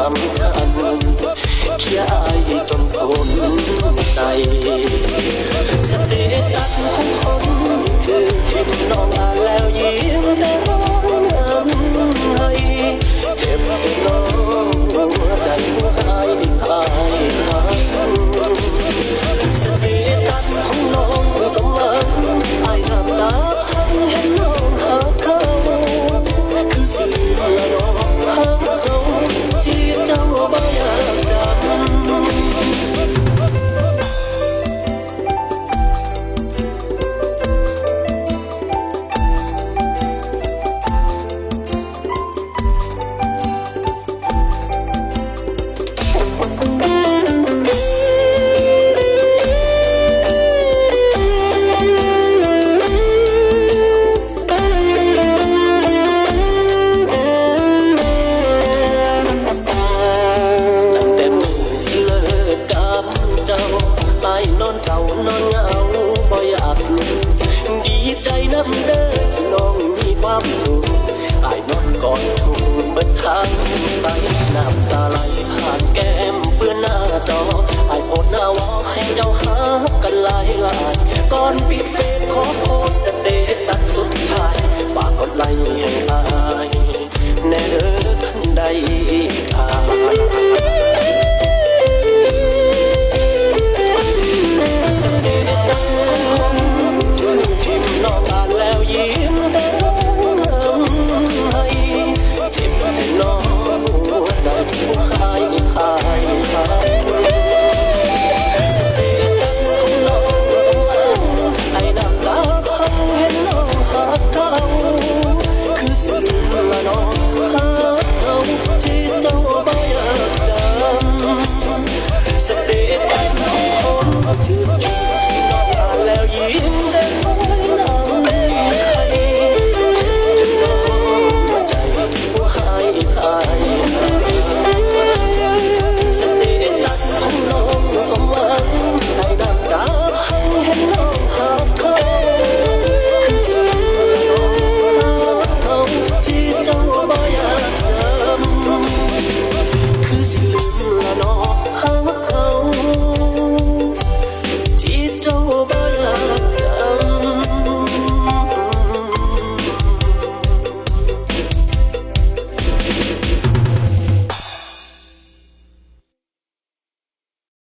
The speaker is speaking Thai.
some kind. Yeah. ความสุขอายนอนกอดผูกเบิดทางไปน้ำตาไหลผ่านแก้มเปื้อนหน้าจออายโพดหน้าวอให้เจ้าหากันหลายหลายก่อนปี Just